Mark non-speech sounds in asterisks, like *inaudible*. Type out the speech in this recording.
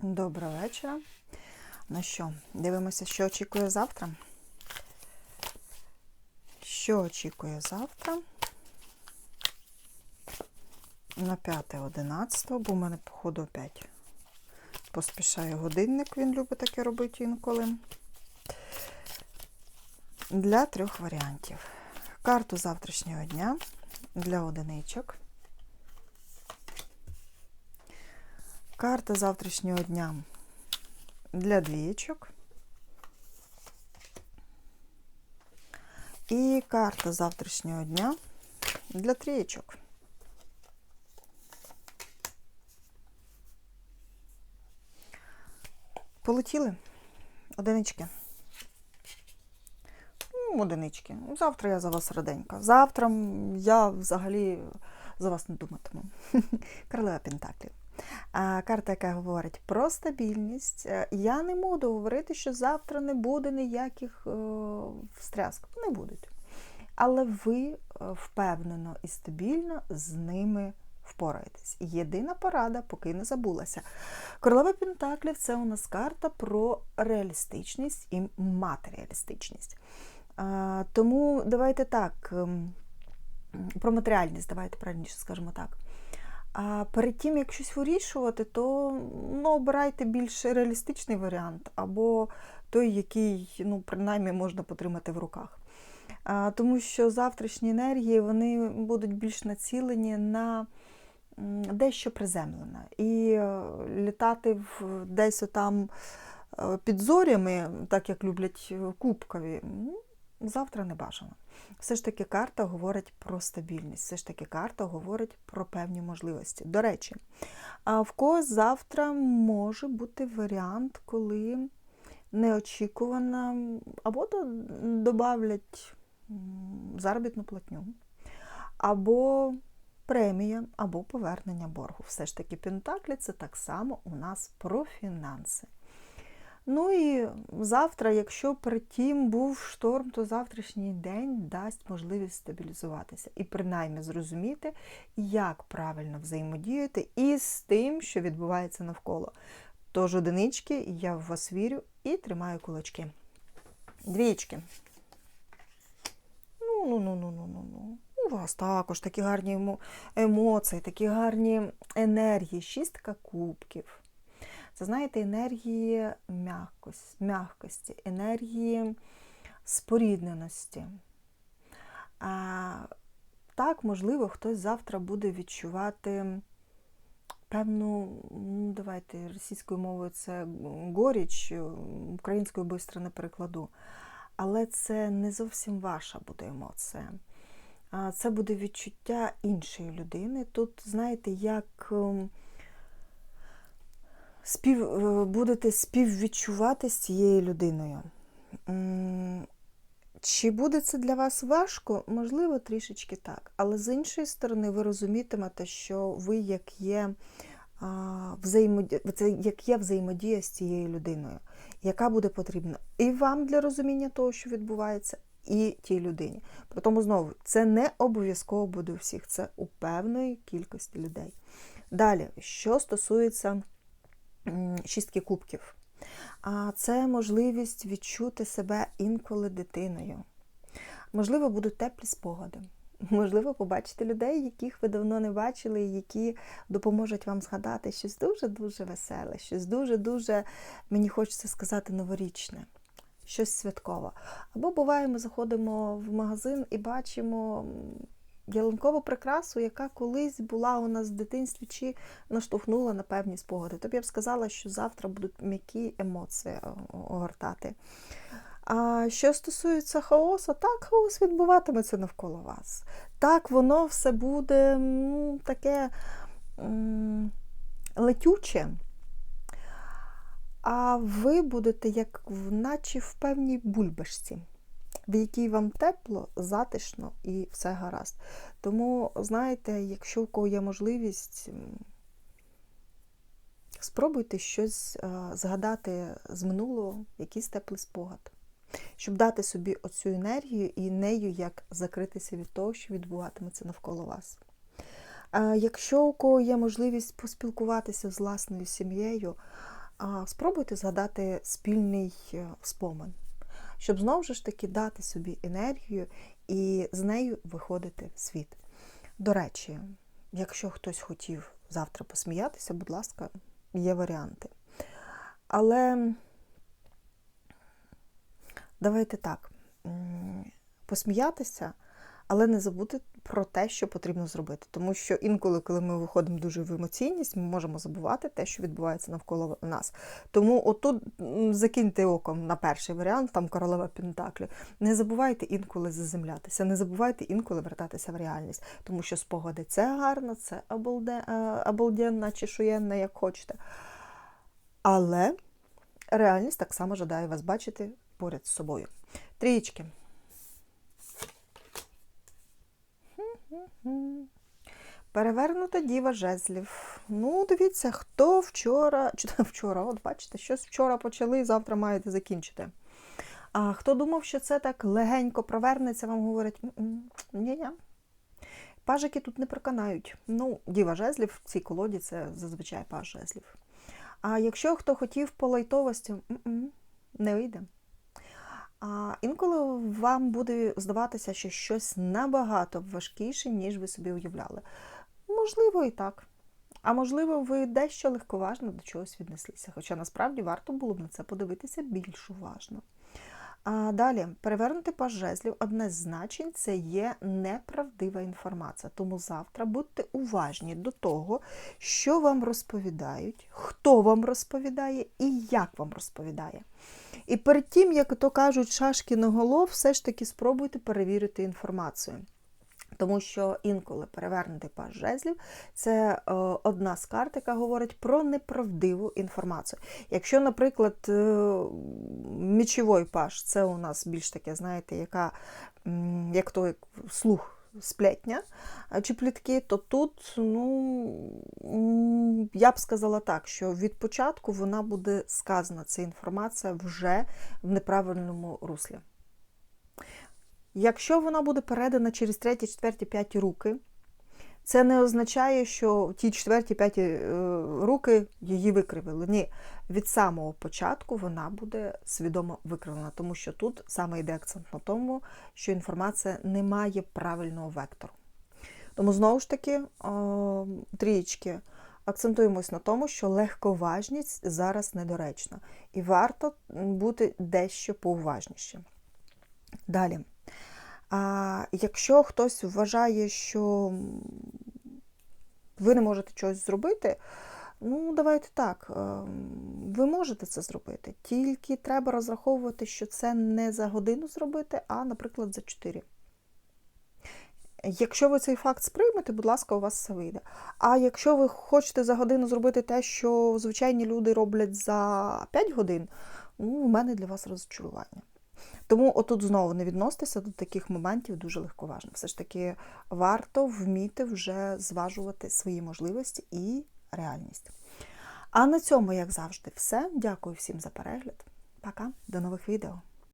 Доброго вечора. Ну що, дивимося, що очікує завтра. Що очікує завтра? На 5.11, бо в мене, походу, опять поспішає годинник, він любить таке робити інколи. Для трьох варіантів. Карту завтрашнього дня для одиничок. Карта завтрашнього дня для двієчок. І карта завтрашнього дня для трієчок. Полетіли одинички. Ну, Одинички. Завтра я за вас раденька. Завтра я взагалі за вас не думатиму. *laughs* Королева Пентаклів. Карта, яка говорить про стабільність. Е, Я не буду говорити, що завтра не буде ніяких е, встряск. Не будуть. Але ви е, впевнено і стабільно з ними впораєтесь. Єдина порада, поки не забулася. Королева Пентаклів це у нас карта про реалістичність і матеріалістичність. Тому давайте так, ем, про матеріальність, давайте правильніше скажемо так. А перед тим, як щось вирішувати, то ну, обирайте більш реалістичний варіант, або той, який, ну, принаймні, можна потримати в руках. А, Тому що завтрашні енергії вони будуть більш націлені на дещо приземлене. І е, літати в, десь отам е, під зорями, так як люблять е, кубкові, завтра не бажано. Все ж таки карта говорить про стабільність, все ж таки карта говорить про певні можливості. До речі, в когось завтра може бути варіант, коли неочікувано або до- добавлять м, заробітну платню, або премія, або повернення боргу. Все ж таки, Пентаклі це так само у нас про фінанси. Ну і завтра, якщо перед тим був шторм, то завтрашній день дасть можливість стабілізуватися і принаймні зрозуміти, як правильно взаємодіяти із тим, що відбувається навколо. Тож одинички, я в вас вірю і тримаю кулачки. Двічки. Ну, ну, ну, ну, ну, ну, ну. У вас також такі гарні емоції, такі гарні енергії. Шістка кубків. Це, знаєте, енергії м'якості, енергії спорідненості. А, так, можливо, хтось завтра буде відчувати певну, ну, давайте російською мовою це горіч, українською бистро не перекладу. Але це не зовсім ваша буде емоція. Це буде відчуття іншої людини. Тут, знаєте, як. Спів, е, будете співвідчувати з цією людиною. Чи буде це для вас важко? Можливо, трішечки так. Але з іншої сторони, ви розумітимете, що ви як є, а, взаємоді... це як є взаємодія з цією людиною, яка буде потрібна і вам для розуміння того, що відбувається, і тій людині. При тому знову це не обов'язково буде у всіх, це у певної кількості людей. Далі, що стосується шістки кубків. А це можливість відчути себе інколи дитиною. Можливо, будуть теплі спогади. Можливо, побачити людей, яких ви давно не бачили, які допоможуть вам згадати щось дуже-дуже веселе, щось дуже-дуже, мені хочеться сказати, новорічне, щось святкове. Або буває, ми заходимо в магазин і бачимо ялинкову прикрасу, яка колись була у нас в дитинстві, чи наштовхнула на певні спогади. Тобто я б сказала, що завтра будуть м'які емоції огортати. А що стосується хаосу, так, хаос відбуватиметься навколо вас. Так, воно все буде м, таке летюче. А ви будете як наче в певній бульбашці, в якій вам тепло, затишно і все гаразд. Тому, знаєте, якщо у кого є можливість, спробуйте щось е, згадати з минулого, якийсь теплий спогад, щоб дати собі оцю енергію і нею як закритися від того, що відбуватиметься навколо вас. Е, Якщо у кого є можливість поспілкуватися з власною сім'єю, спробуйте згадати спільний е, спомин, щоб знову ж таки дати собі енергію і з нею виходити в світ. До речі, якщо хтось хотів завтра посміятися, будь ласка, є варіанти. Але давайте так, посміятися, але не забути про те, що потрібно зробити. Тому що інколи, коли ми виходимо дуже в емоційність, ми можемо забувати те, що відбувається навколо нас. Тому отут закиньте оком на перший варіант, там королева Пентаклі. Не забувайте інколи заземлятися, не забувайте інколи вертатися в реальність, тому що спогади це гарно, це е, обалденна чи шуєнна, як хочете. Але реальність так само жадає вас бачити поряд з собою. Трієчки. Перевернута діва жезлів. Ну, дивіться, хто вчора, чи *laughs* вчора, от бачите, щось вчора почали, завтра маєте закінчити. А хто думав, що це так легенько провернеться, вам говорять, ні-ні. Пажики тут не проканають. Ну, діва жезлів в цій колоді це зазвичай паж жезлів. А якщо хто хотів по лайтовості, не вийде. А інколи вам буде здаватися, що щось набагато важкіше, ніж ви собі уявляли. Можливо, і так. А можливо, ви дещо легковажно до чогось віднеслися. Хоча насправді варто було б на це подивитися більш уважно. А далі, перевернути паж жезлів, одне з значень це є неправдива інформація. Тому завтра будьте уважні до того, що вам розповідають, хто вам розповідає і як вам розповідає. І перед тим, як то кажуть, шашки на голов, все ж таки спробуйте перевірити інформацію. Тому що інколи перевернути паж жезлів це е, одна з карт, яка говорить про неправдиву інформацію. Якщо, наприклад, е, мічовий паж це у нас більш таке, знаєте, яка, як той слух. Сплетня чи плітки, то тут, ну, я б сказала так, що від початку вона буде сказана, ця інформація вже в неправильному руслі. Якщо вона буде передана через треті, четверті, п'яті руки, це не означає, що ті четверті, п'яті е, руки її викривили. Ні, від самого початку вона буде свідомо викривлена, тому що тут саме йде акцент на тому, що інформація не має правильного вектору. Тому, знову ж таки, трієчки, акцентуємось на тому, що легковажність зараз недоречна, і варто бути дещо поуважнішим. Далі. А якщо хтось вважає, що ви не можете щось зробити, ну давайте так, ви можете це зробити. Тільки треба розраховувати, що це не за годину зробити, а, наприклад, за 4. Якщо ви цей факт сприймете, будь ласка, у вас все вийде. А якщо ви хочете за годину зробити те, що звичайні люди роблять за 5 годин, ну, у мене для вас розчарування. Тому отут знову не відноситися до таких моментів дуже легковажно. Все ж таки варто вміти вже зважувати свої можливості і реальність. А на цьому, як завжди, все. Дякую всім за перегляд. Пока, до нових відео!